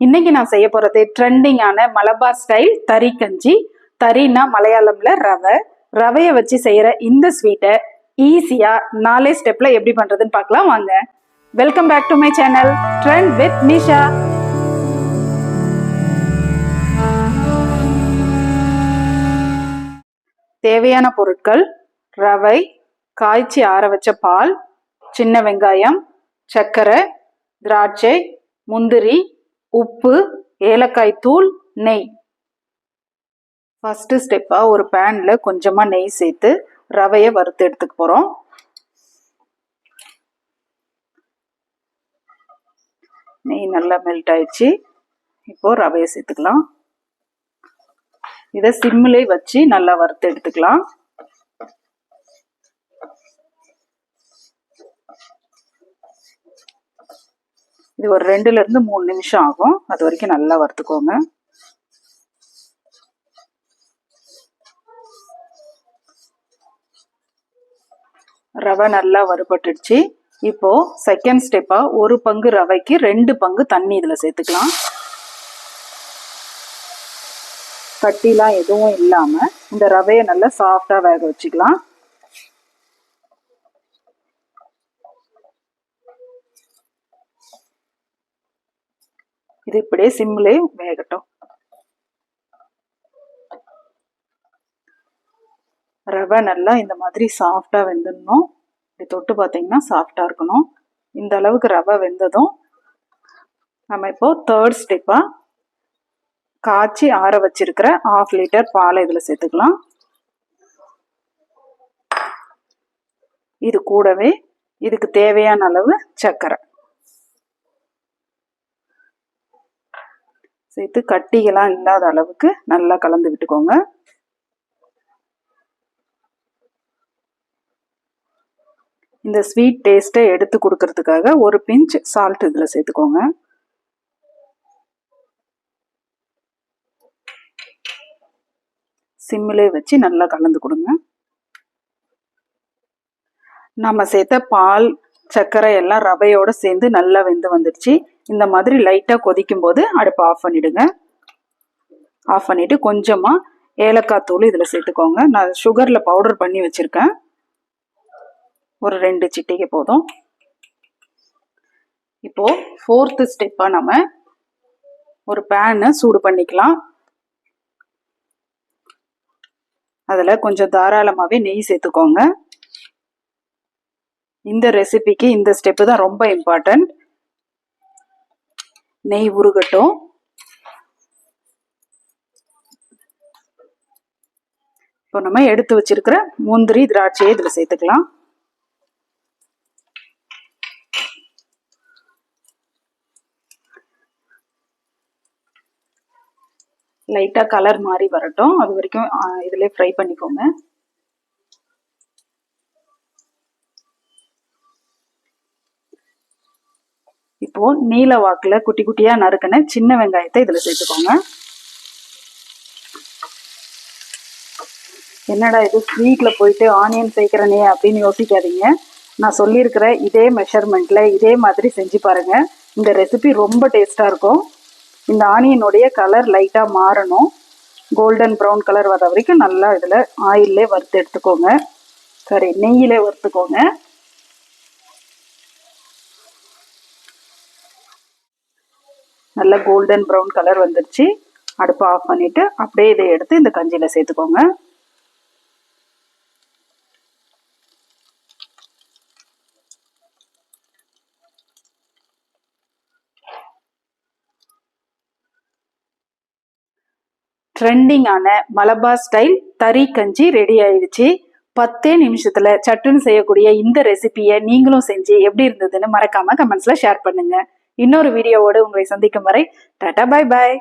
இன்னைக்கு நான் செய்ய போகிறது ட்ரெண்டிங்கான மலபார் ஸ்டைல் தறி கஞ்சி தறினா மலையாளம்ல ரவை. ரவையை வச்சு செய்கிற இந்த ஸ்வீட்டை ஈஸியாக நாலே ஸ்டெப்பில் எப்படி பண்ணுறதுன்னு பார்க்கலாம் வாங்க. Welcome back to my channel trend with Nisha தேவையான பொருட்கள் ரவை காய்ச்சி ஆற வச்ச பால் சின்ன வெங்காயம் சர்க்கரை திராட்சை முந்திரி உப்பு ஏலக்காய் தூள் நெய். ஃபஸ்ட்டு ஸ்டெப்பாக ஒரு பேனில் கொஞ்சமாக நெய் சேர்த்து ரவையை வறுத்து எடுத்துக்க போகிறோம் நெய் நல்லா மெல்ட் ஆயிடுச்சு. இப்போது ரவையை சேர்த்துக்கலாம். இதை சிம்மிலே வச்சு நல்லா வறுத்து எடுத்துக்கலாம். இது ஒரு ரெண்டுல இருந்து மூணு நிமிஷம் ஆகும். அது வரைக்கும் நல்லா வறுத்துக்கோங்க. ரவை நல்லா வறுபட்டுடுச்சு. இப்போ செகண்ட் ஸ்டெப்பா ஒரு பங்கு ரவைக்கு ரெண்டு பங்கு தண்ணி இதுல சேர்த்துக்கலாம். கட்டிலாம் எதுவும் இல்லாம இந்த ரவையை நல்லா சாஃப்டா வேக வச்சுக்கலாம். இது இப்படியே சிம்லே வேகட்டும். ரவை நல்லா இந்த மாதிரி சாஃப்டா வெந்துடணும். இப்படி தொட்டு பார்த்தீங்கன்னா சாஃப்டா இருக்கணும். இந்த அளவுக்கு ரவை வெந்ததும் நம்ம இப்போ தேர்ட் ஸ்டெப்பா காய்ச்சி ஆற வச்சிருக்கிற ஆஃப் லிட்டர் பாலை இதில் சேர்த்துக்கலாம். இது கூடவே இதுக்கு தேவையான அளவு சர்க்கரை. சேர்த்து கட்டிகளாம் இல்லாத அளவுக்கு நல்லா கலந்து விட்டுக்கோங்க. இந்த ஸ்வீட் டேஸ்ட்டை எடுத்து கொடுக்கறதுக்காக ஒரு பிஞ்ச் சால்ட் இதில் சேர்த்துக்கோங்க. சிம்மிலே வச்சு நல்லா கலந்து கொடுங்க. நம்ம சேர்த்த பால் சர்க்கரை எல்லாம் ரவையோடு சேர்ந்து நல்லா வெந்து வந்துடுச்சு. இந்த மாதிரி லைட்டாக கொதிக்கும் போது அடுப்பை ஆஃப் பண்ணிவிடுங்க ஆஃப் பண்ணிவிட்டு கொஞ்சமாக ஏலக்காய் தூள் இதில் சேர்த்துக்கோங்க. நான் சுகரில் பவுடர் பண்ணி வச்சுருக்கேன். ஒரு ரெண்டு சிட்டிகை போதும். இப்போது ஃபோர்த்து ஸ்டெப்பாக நம்ம ஒரு பேனை சூடு பண்ணிக்கலாம். அதில் கொஞ்சம் தாராளமாகவே நெய் சேர்த்துக்கோங்க. இந்த ரெசிபிக்கு இந்த ஸ்டெப்பு தான் ரொம்ப இம்பார்ட்டன்ட் நெய் உருகட்டும். இப்போ நம்ம எடுத்து வச்சிருக்கிற முந்திரி திராட்சையை இதில் சேர்த்துக்கலாம். லைட்டாக கலர் மாறி வரட்டும். அது வரைக்கும் இதிலே ஃப்ரை பண்ணிக்கோங்க. இப்போ நீல வாக்குல குட்டி குட்டியா நறுக்கின சின்ன வெங்காயத்தை இதுல சேர்த்துக்கோங்க. என்னடா இது ஸ்வீட்ல போயிட்டு ஆனியன் சேர்க்கிறனே அப்படின்னு யோசிக்காதீங்க. நான் சொல்லியிருக்கிற இதே மெஷர்மெண்ட்ல இதே மாதிரி செஞ்சு பாருங்க. இந்த ரெசிபி ரொம்ப டேஸ்டா இருக்கும். இந்த ஆனியனுடைய கலர் லைட்டா மாறணும். கோல்டன் ப்ரௌன் கலர் வர வரைக்கும் நல்லா இதில் ஆயிலே வறுத்து எடுத்துக்கோங்க. சரி நெய்யிலே வறுத்துக்கோங்க. நல்ல கோல்டன் ப்ரௌன் கலர் வந்துருச்சு. அடுப்பை ஆஃப் பண்ணிவிட்டு அப்படியே இதை எடுத்து இந்த கஞ்சியில் சேர்த்துக்கோங்க. ட்ரெண்டிங்கான மலபார் ஸ்டைல் தறி கஞ்சி ரெடி ஆயிடுச்சு. பத்தே நிமிஷத்துல சட்டுன்னு செய்யக்கூடிய இந்த ரெசிபியை நீங்களும் செஞ்சு எப்படி இருந்ததுன்னு மறக்காம கமெண்ட்ஸ்ல ஷேர் பண்ணுங்க. இன்னொரு வீடியோவோடு உங்களை சந்திக்கும் வரை டாடா பாய் பாய்.